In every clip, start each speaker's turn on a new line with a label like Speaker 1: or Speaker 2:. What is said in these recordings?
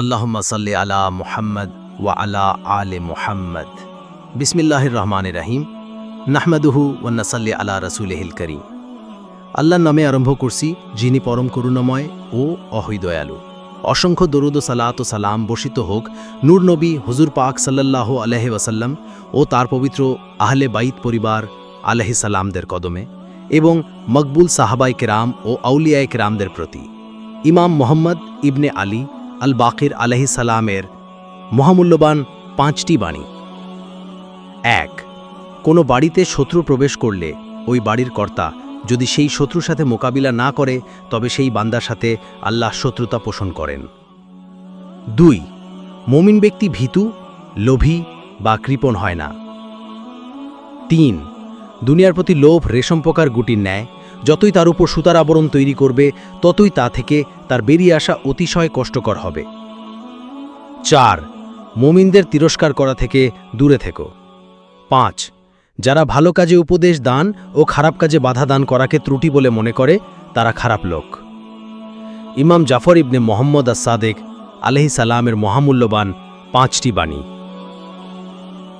Speaker 1: আল্লাহম্মা সাল্লি আলা মুহাম্মদ ওয়া আলা আলে মুহাম্মদ। বিসমিল্লাহির রহমান রাহিম নাহমাদুহু ওয়ান্নাসাল্লি আলা রসুলহিল করিম। আল্লাহর নামে আরম্ভ করছি, যিনি পরম করুণাময় ও অহৈ দয়ালু অসংখ্য দরুদ সালাত ও সালাম বর্ষিত হোক, নূর নবী হুজুর পাক সাল্লাল্লাহ আলহি ওয়াসাল্লাম ও তার পবিত্র আহলে বাইত পরিবার আলহি সালামদের কদমে এবং মকবুল সাহাবাই কেরাম ও আউলিয়ায় কেরামদের প্রতি। ইমাম মোহাম্মদ ইবনে আলী আল বাকির আলহি সালামের মহামূল্যবান পাঁচটি বাণী। এক, কোনো বাড়িতে শত্রু প্রবেশ করলে ওই বাড়ির কর্তা যদি সেই শত্রুর সাথে মোকাবিলা না করে, তবে সেই বান্দার সাথে আল্লাহ শত্রুতা পোষণ করেন। দুই, মমিন ব্যক্তি ভীতু, লোভী বা কৃপণ হয় না। তিন, দুনিয়ার প্রতি লোভ রেশম পোকার গুটির ন্যায় যতই তার উপর সুতার আবরণ তৈরি করবে, ততই তা থেকে তার বেরিয়ে আসা অতিশয় কষ্টকর হবে। চার, মোমিনদের তিরস্কার করা থেকে দূরে থেকো। পাঁচ, যারা ভালো কাজে উপদেশ দান ও খারাপ কাজে বাধা দান করাকে ত্রুটি বলে মনে করে, তারা খারাপ লোক। ইমাম জাফর ইবনে মোহাম্মদ আস সাদেক আলহি সালামের মহামূল্যবান পাঁচটি বাণী।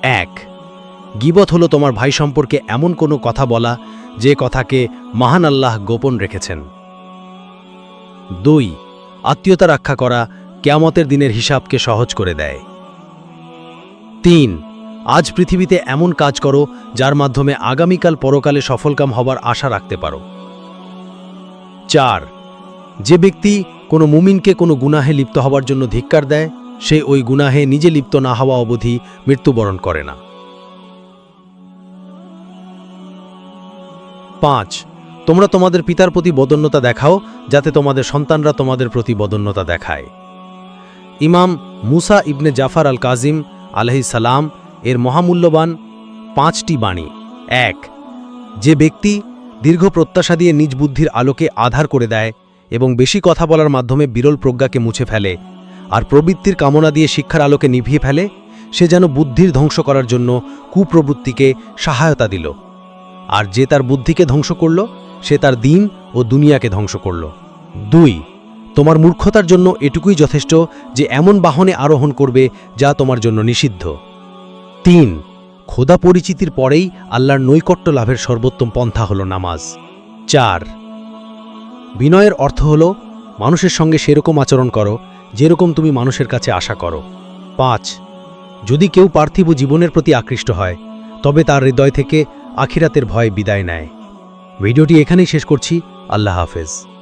Speaker 1: এক, গিবত হলো তোমার ভাই সম্পর্কে এমন কোনো কথা বলা যে কথাকে মহান আল্লাহ গোপন রেখেছেন। দুই, আত্মীয়তা রক্ষা করা কেয়ামতের দিনের হিসাবকে সহজ করে দেয়। তিন, আজ পৃথিবীতে এমন কাজ করো যার মাধ্যমে আগামীকাল পরকালে সফলকাম হবার আশা রাখতে পারো। চার, যে ব্যক্তি কোনো মুমিনকে কোনো গুনাহে লিপ্ত হবার জন্য ধিক্কার দেয়, সে ওই গুনাহে নিজে লিপ্ত না হওয়া অবধি মৃত্যুবরণ করে না। পাঁচ। তোমরা তোমাদের পিতার প্রতি বদন্যতা দেখাও, যাতে তোমাদের সন্তানরা তোমাদের প্রতি বদন্যতা দেখায়। ইমাম মুসা ইবনে জাফার আল কাজিম সালাম এর মহামূল্যবান পাঁচটি বাণী। এক, যে ব্যক্তি দীর্ঘ প্রত্যাশা দিয়ে নিজ বুদ্ধির আলোকে আধার করে দেয় এবং বেশি কথা বলার মাধ্যমে বিরল প্রজ্ঞাকে মুছে ফেলে, আর প্রবৃত্তির কামনা দিয়ে শিক্ষার আলোকে নিভিয়ে ফেলে, সে যেন বুদ্ধির ধ্বংস করার জন্য কুপ্রবৃত্তিকে সহায়তা দিল। আর যে তার বুদ্ধিকে ধ্বংস করল, সে তার দিন ও দুনিয়াকে ধ্বংস করল। দুই, তোমার মূর্খতার জন্য এটুকুই যথেষ্ট যে এমন বাহনে আরোহণ করবে যা তোমার জন্য নিষিদ্ধ। তিন, খোদা পরিচিতির পরেই আল্লাহর নৈকট্য লাভের সর্বোত্তম পন্থা হল নামাজ। চার, বিনয়ের অর্থ হল, মানুষের সঙ্গে সেরকম আচরণ করো, যেরকম তুমি মানুষের কাছে আশা করো। পাঁচ, যদি কেউ পার্থিব জীবনের প্রতি আকৃষ্ট হয়, তবে তার হৃদয় থেকে আখিরাতের ভয় বিদায় নেয়। ভিডিওটি এখানেই শেষ করছি। আল্লাহ হাফেজ।